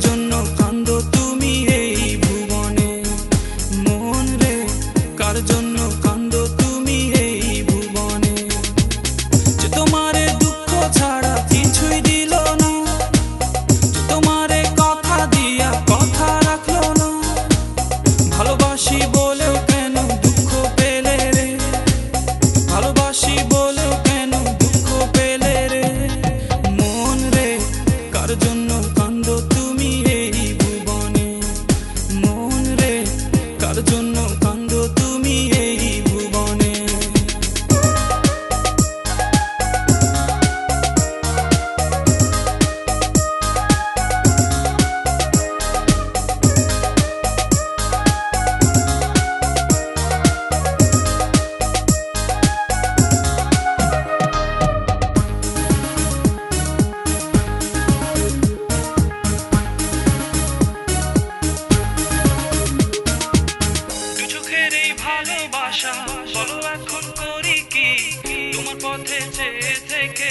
yo no পথে চেয়ে থেকে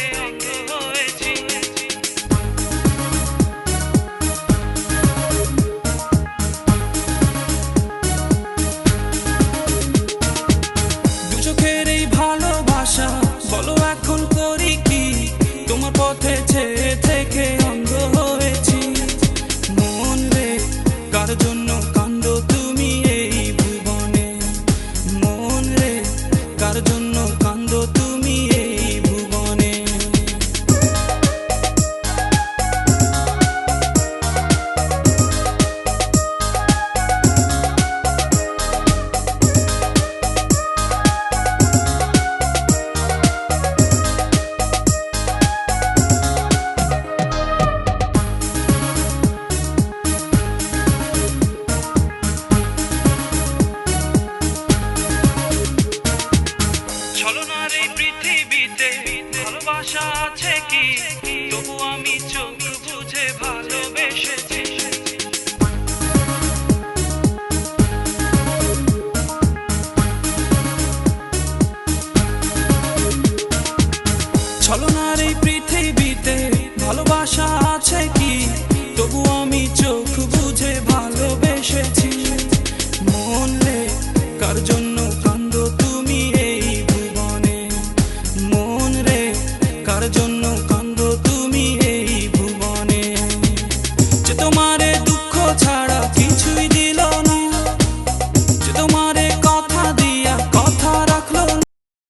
ছলনার পৃথিবীতে ভালোবাসা আছে কি? জন্য কান্দ তুমি এই ভুবনে। যে তোমারে দুঃখ ছাড়া কিছুই